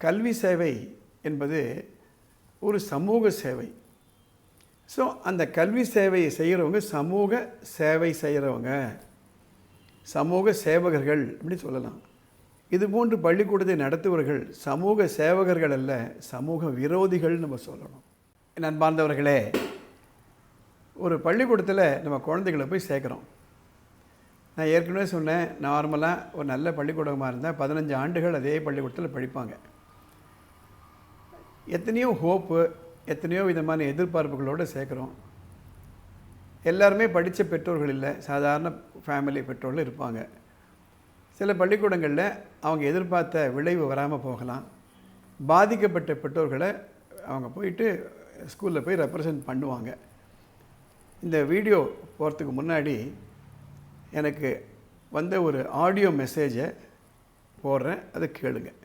கல்வி சேவை என்பது ஒரு சமூக சேவை. ஸோ அந்த கல்வி சேவையை செய்கிறவங்க சமூக சேவை செய்கிறவங்க. சமூக சேவகர்கள் அப்படின்னு சொல்லலாம். இது போன்று பள்ளிக்கூடத்தை நடத்துபவர்கள் சமூக சேவகர்கள் அல்ல சமூக விரோதிகள் நம்ம சொல்லணும். நண்பார்ந்தவர்களே அன்பார்ந்தவர்களே ஒரு பள்ளிக்கூடத்தில் நம்ம குழந்தைகளை போய் சேர்க்குறோம். நான் ஏற்கனவே சொன்னேன் நார்மலாக ஒரு நல்ல பள்ளிக்கூடமாக இருந்தால் பதினஞ்சு ஆண்டுகள் அதே பள்ளிக்கூடத்தில் படிப்பாங்க. எத்தனையோ ஹோப்பு எத்தனையோ விதமான எதிர்பார்ப்புகளோடு சேர்க்குறோம். எல்லாருமே படித்த பெற்றோர்கள் இல்லை. சாதாரண ஃபேமிலி பெற்றோர்கள் இருப்பாங்க. சில பள்ளிக்கூடங்களில் அவங்க எதிர்பார்த்த விளைவு வராமல் போகலாம். பாதிக்கப்பட்ட பெற்றோர்களை அவங்க போயிட்டு ஸ்கூலில் போய் ரெப்ரசன்ட் பண்ணுவாங்க. இந்த வீடியோ போகிறதுக்கு முன்னாடி எனக்கு வந்த ஒரு ஆடியோ மெசேஜை போடுறேன். அதை கேளுங்கள்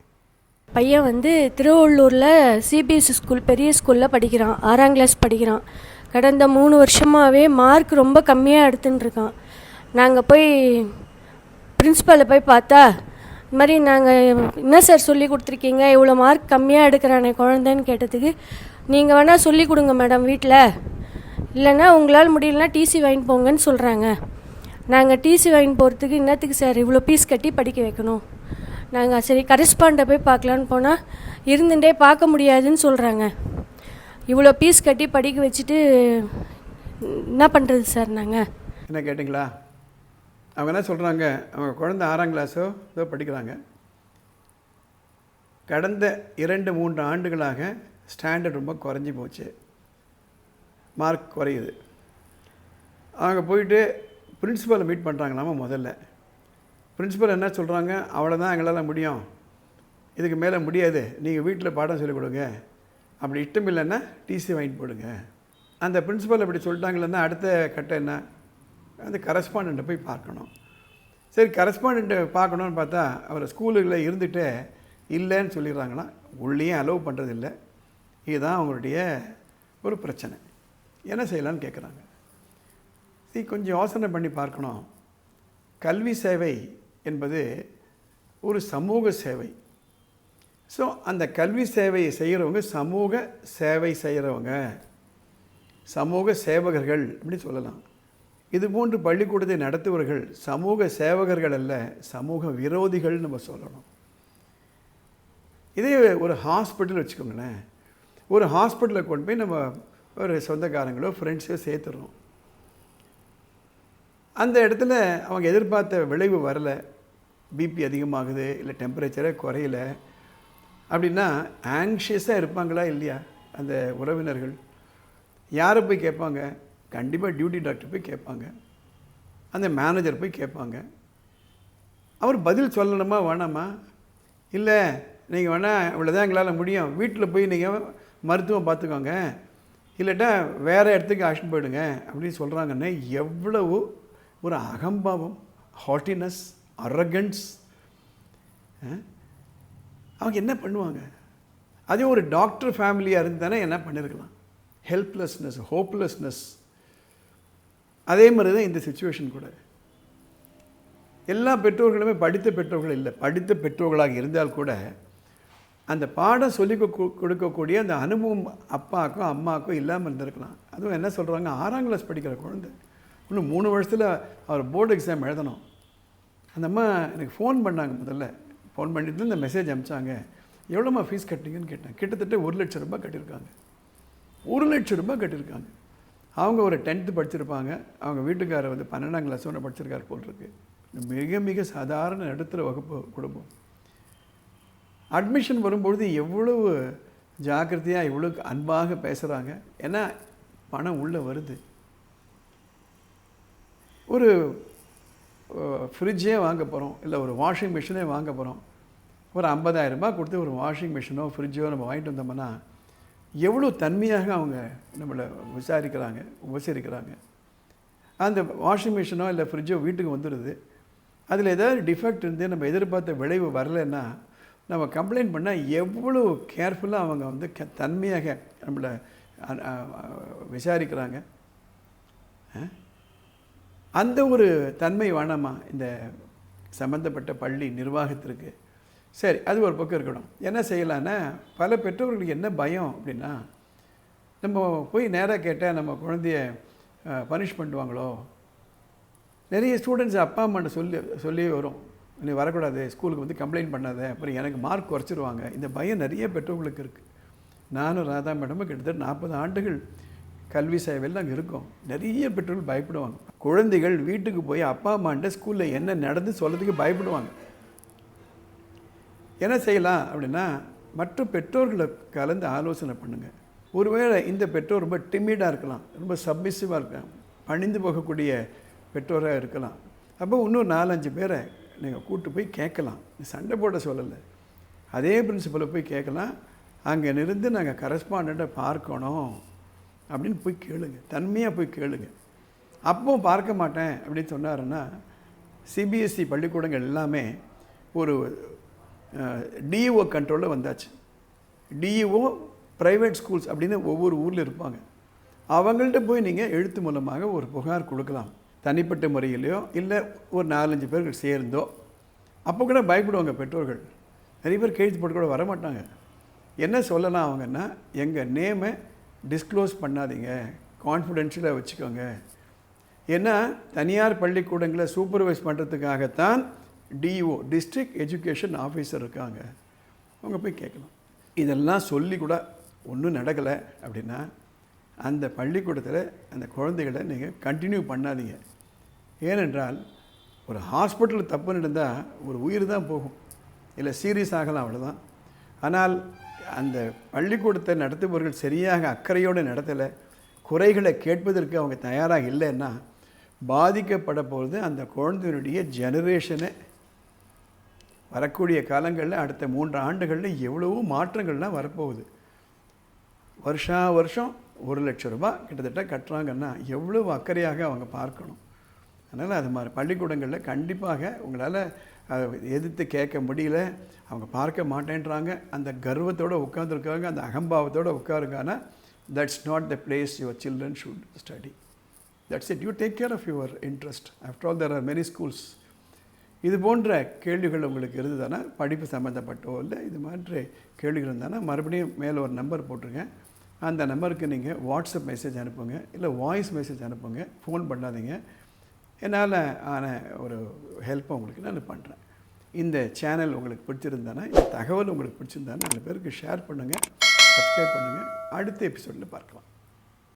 பையன் வந்து திருவள்ளூரில் சிபிஎஸ்சி ஸ்கூல் பெரிய ஸ்கூலில் படிக்கிறான். ஆறாம் கிளாஸ் படிக்கிறான். கடந்த மூணு வருஷமாகவே மார்க் ரொம்ப கம்மியாக எடுத்துன்னு இருக்கான். நாங்கள் போய் பிரின்ஸிபலை போய் பார்த்தா இந்த மாதிரி நாங்கள் என்ன சார் சொல்லி கொடுத்துருக்கீங்க? இவ்வளோ மார்க் கம்மியாக எடுக்கிறானே குழந்தைன்னு கேட்டதுக்கு நீங்கள் வேணால் சொல்லி கொடுங்க மேடம் வீட்டில் இல்லைன்னா உங்களால் முடியலன்னா டிசி வாங்கி போங்கன்னு சொல்கிறாங்க நாங்கள் டிசி வாங்கிட்டு போகிறதுக்கு இன்னத்துக்கு சார் இவ்வளோ பீஸ் கட்டி படிக்க வைக்கணும்? நாங்கள் சரி கரிஸ்பாண்டை போய் பார்க்கலான்னு போனால் இருந்துட்டே பார்க்க முடியாதுன்னு சொல்கிறாங்க இவ்வளோ பீஸ் கட்டி படிக்க வச்சுட்டு என்ன பண்ணுறது சார் நாங்கள் என்ன கேட்டிங்களா? அவங்க என்ன சொல்கிறாங்க அவங்க குழந்த ஆறாம் கிளாஸோ ஏதோ படிக்கிறாங்க. கடந்த இரண்டு மூன்று ஆண்டுகளாக ஸ்டாண்டர்ட் ரொம்ப குறைஞ்சி போச்சு. மார்க் குறையுது. அவங்க போயிட்டு பிரின்ஸிபலை மீட் பண்ணுறாங்களாமா முதல்ல? பிரின்ஸிபல் என்ன சொல்கிறாங்க அவ்வளோதான் எங்களால் முடியும். இதுக்கு மேலே முடியாது. நீங்கள் வீட்டில் பாடம் சொல்லிக் கொடுங்க. அப்படி இஷ்டம் இல்லைன்னா டிசி வாங்கிட்டு போடுங்க. அந்த பிரின்ஸிபல் அப்படி சொல்லிட்டாங்களேன்னா அடுத்த கட்டம் என்ன? அந்த கரஸ்பாண்டண்ட்டை போய் பார்க்கணும். சரி கரஸ்பாண்டண்ட்டை பார்க்கணுன்னு பார்த்தா அவர் ஸ்கூலுகளில் இருந்துட்டு இல்லைன்னு சொல்லிடுறாங்கன்னா உள்ளேயும் அலோவ் பண்ணுறதில்ல இதுதான் அவங்களுடைய ஒரு பிரச்சனை. என்ன செய்யலான்னு கேட்குறாங்க சரி கொஞ்சம் யோசனை பண்ணி பார்க்கணும். கல்வி சேவை என்பது ஒரு சமூக சேவை. ஸோ அந்த கல்வி சேவையை செய்கிறவங்க சமூக சேவை செய்கிறவங்க. சமூக சேவகர்கள் அப்படின்னு சொல்லலாம். இது போன்று பள்ளிக்கூடத்தை நடத்துபவர்கள் சமூக சேவகர்கள் அல்ல சமூக விரோதிகள் நம்ம சொல்லணும். இதே ஒரு ஹாஸ்பிட்டல் வச்சுக்கோங்களேன். ஒரு ஹாஸ்பிட்டலில் கொண்டு போய் நம்ம ஒரு சொந்தக்காரங்களோ ஃப்ரெண்ட்ஸோ சேர்த்துறோம் அந்த இடத்துல அவங்க எதிர்பார்த்த விளைவு வரலை. பிபி அதிகமாகுது இல்லை டெம்பரேச்சரே குறையல. அப்படின்னா ஆங்ஷியஸாக இருப்பாங்களா இல்லையா அந்த உறவினர்கள்? யாரை போய் கேட்பாங்க? கண்டிப்பாக டியூட்டி டாக்டர் போய் கேட்பாங்க. அந்த மேனேஜர் போய் கேட்பாங்க. அவர் பதில் சொல்லணுமா வேணாமா? இல்லை நீங்கள் வேணால் இவ்வளோதான் எங்களால் முடியும். வீட்டில் போய் நீங்கள் மருத்துவம் பார்த்துக்கோங்க. இல்லாட்டா வேறு இடத்துக்கு அழைச்சிட்டு போயிடுங்க அப்படின்னு சொல்கிறாங்கன்னா எவ்வளவு ஒரு அகம்பாவம் ஹாட்டினஸ் அரகன்ஸ் அவங்க என்ன பண்ணுவாங்க? அதே ஒரு டாக்டர் ஃபேமிலியாக இருந்தானே என்ன பண்ணியிருக்கலாம் ஹெல்ப்லெஸ்னஸ் ஹோப்லெஸ்னஸ் அதே மாதிரி தான் இந்த சுச்சுவேஷன் கூட. எல்லா பெற்றோர்களுமே படித்த பெற்றோர்கள் இல்லை. படித்த பெற்றோர்களாக இருந்தால் கூட அந்த பாடம் சொல்லி கொடுக்கக்கூடிய அந்த அனுபவம் அப்பாவுக்கும் அம்மாவுக்கும் இல்லாமல் இருந்திருக்கலாம். அதுவும் என்ன சொல்கிறாங்க ஆறாம் கிளாஸ் படிக்கிற குழந்தை. இன்னும் மூணு வருஷத்தில் அவர் போர்டு எக்ஸாம் எழுதணும். அந்த அம்மா எனக்கு ஃபோன் பண்ணாங்க முதல்ல. ஃபோன் பண்ணிட்டு இந்த மெசேஜ் அனுப்பிச்சாங்க. எவ்வளோம்மா ஃபீஸ் கட்டிங்கன்னு கேட்டேன். கிட்டத்தட்ட ஒரு லட்சம் ரூபாய் கட்டியிருக்காங்க. ஒரு லட்சம் ரூபாய் கட்டியிருக்காங்க. அவங்க ஒரு டென்த்து படிச்சிருப்பாங்க. அவங்க வீட்டுக்காரர் வந்து பன்னெண்டாம் கிளாஸ் ஒன்று படிச்சிருக்காரு போல் இருக்கு மிக மிக சாதாரண நடுத்தர வகுப்பு குடும்பம். அட்மிஷன் வரும்பொழுது எவ்வளவு ஜாக்கிரதையாக இவ்வளோ அன்பாக பேசுகிறாங்க ஏன்னா பணம் உள்ளே வருது. ஒரு ஃப்ரிட்ஜே வாங்க போகிறோம் இல்லை ஒரு வாஷிங் மிஷினே வாங்க போகிறோம் ஒரு 50000 ரூபாய் கொடுத்து ஒரு வாஷிங் மிஷினோ ஃப்ரிட்ஜோ நம்ம வாங்கிட்டு வந்தோம்னா எவ்வளோ தன்மையாக அவங்க நம்மளை விசாரிக்கிறாங்க உபசரிக்கிறாங்க. அந்த வாஷிங் மிஷினோ இல்லை ஃப்ரிட்ஜோ வீட்டுக்கு வந்துடுது. அதில் ஏதாவது டிஃபெக்ட் இருந்து நம்ம எதிர்பார்த்த விளைவு வரலைன்னா நம்ம கம்ப்ளைண்ட் பண்ணால் எவ்வளோ கேர்ஃபுல்லாக அவங்க வந்து க- தன்மையாக நம்மளை விசாரிக்கிறாங்க. ஆ அந்த ஒரு தன்மை வேணாமா இந்த சம்பந்தப்பட்ட பள்ளி நிர்வாகத்திற்கு. சரி அது ஒரு பக்கம் இருக்கணும். என்ன செய்யலான்னா பல பெற்றோர்களுக்கு என்ன பயம் அப்படின்னா நம்ம போய் நேராக கேட்டால் நம்ம குழந்தைய பனிஷ் பண்ணுவாங்களோ? நிறைய ஸ்டூடெண்ட்ஸ் அப்பா அம்மாட்ட சொல்லி சொல்லி வரும். நீ வரக்கூடாது ஸ்கூலுக்கு வந்து கம்ப்ளைண்ட் பண்ணாத. அப்புறம் எனக்கு மார்க் குறைச்சிருவாங்க. இந்த பயம் நிறைய பெற்றோர்களுக்கு இருக்குது நானும் ராதா மேடமும் கிட்டத்தட்ட நாற்பது ஆண்டுகள் கல்வி சேவையில் அங்கே இருக்கோம். நிறைய பெற்றோர்கள் பயப்படுவாங்க. குழந்தைகள் வீட்டுக்கு போய் அப்பா அம்மாண்ட ஸ்கூலில் என்ன நடந்து சொல்கிறதுக்கு பயப்படுவாங்க. என்ன செய்யலாம் அப்படின்னா மற்ற பெற்றோர்களை கலந்து ஆலோசனை பண்ணுங்கள் ஒருவேளை இந்த பெற்றோர் ரொம்ப டிமிடாக இருக்கலாம். ரொம்ப சப்மிசிவாக இருக்கலாம். பணிந்து போகக்கூடிய பெற்றோராக இருக்கலாம். அப்போ இன்னும் நாலஞ்சு பேரை நீங்கள் கூட்டு போய் கேட்கலாம். சண்டை போட சொல்லலை. அதே பிரின்சிபலை போய் கேட்கலாம். அங்கே இருந்து நாங்கள் கரஸ்பாண்ட்டை பார்க்கணும். அப்படின்னு போய் கேளுங்க. தன்மையாக போய் கேளுங்க. அப்போ பார்க்க மாட்டேன் அப்படின்னு சொன்னாருன்னா சிபிஎஸ்சி பள்ளிக்கூடங்கள் எல்லாமே ஒரு டிஇஓ கண்ட்ரோலில் வந்தாச்சு. டிஇஓ ப்ரைவேட் ஸ்கூல்ஸ் அப்படின்னு ஒவ்வொரு ஊரில் இருப்பாங்க. அவங்கள்ட்ட போய் நீங்கள் எழுத்து மூலமாக ஒரு புகார் கொடுக்கலாம். தனிப்பட்ட முறையிலையோ இல்லை ஒரு நாலஞ்சு பேர்கள் சேர்ந்தோ அப்போ கூட பயப்படுவாங்க பெற்றோர்கள். நிறைய பேர் கேள்வி போட்டு கூட வர மாட்டாங்க என்ன சொல்லலாம் அவங்கன்னா எங்கள் நேமை டிஸ்க்ளோஸ் பண்ணாதீங்க. கான்ஃபிடென்ஷியலாக வச்சுக்கோங்க. ஏன்னா தனியார் பள்ளிக்கூடங்களை சூப்பர்வைஸ் பண்ணுறதுக்காகத்தான் டிஓ டிஸ்ட்ரிக்ட் எஜுகேஷன் ஆஃபீஸர் இருக்காங்க. அவங்க போய் கேட்கலாம். இதெல்லாம் சொல்லி கூட ஒன்றும் நடக்கலை அப்படின்னா அந்த பள்ளிக்கூடத்தில் அந்த குழந்தைகளை நீங்கள் கண்டினியூ பண்ணாதீங்க. ஏனென்றால் ஒரு ஹாஸ்பிட்டல் தப்பு நடந்தால் ஒரு உயிர் தான் போகும். இல்லை சீரியஸ் ஆகலாம் அவ்வளோதான் ஆனால் அந்த பள்ளிக்கூடத்தை நடத்துபவர்கள் சரியாக அக்கறையோடு நடத்தலை குறைகளை கேட்பதற்கு அவங்க தயாராக இல்லைன்னா பாதிக்கப்பட போகிறது அந்த குழந்தையினுடைய ஜெனரேஷனை வரக்கூடிய காலங்களில் அடுத்த மூன்று ஆண்டுகளில் எவ்வளவோ மாற்றங்கள்லாம் வரப்போகுது. வருஷா வருஷம் ஒரு லட்ச ரூபா கிட்டத்தட்ட கட்டுறாங்கன்னா எவ்வளவு அக்கறையாக அவங்க பார்க்கணும். அதனால் அது மாதிரி பள்ளிக்கூடங்களில் கண்டிப்பாக உங்களால் அதை எதிர்த்து கேட்க முடியல. அவங்க பார்க்க மாட்டேன்றாங்க. அந்த கர்வத்தோடு உட்காந்துருக்காங்க அந்த அகம்பாவத்தோடு உட்காருங்கன்னா that's not the place your children should study that's it you take care of your interest after all there are many schools இது போன்ற கேள்விகள் உங்களுக்கு இருந்ததுன்னா படிப்பு சம்மந்தப்பட்டோ இல்லை இது மாதிரி கேள்விகள் இருந்தானா மறுபடியும் மேலே ஒரு நம்பர் போட்டிருக்கேன் அந்த நம்பருக்கு நீங்கள் வாட்ஸ்அப் மெசேஜ் அனுப்புங்க. இல்லை வாய்ஸ் மெசேஜ் அனுப்புங்க. ஃபோன் பண்ணாதீங்க. என்னால் ஆன ஒரு ஹெல்ப்பை உங்களுக்கு நான் பண்ணுறேன் இந்த சேனல் உங்களுக்கு பிடிச்சிருந்தானா இந்த தகவல் உங்களுக்கு பிடிச்சிருந்தானா நாலு பேருக்கு ஷேர் பண்ணுங்கள் சப்ஸ்கிரைப் பண்ணுங்கள் அடுத்த எபிசோடில் பார்க்கலாம்.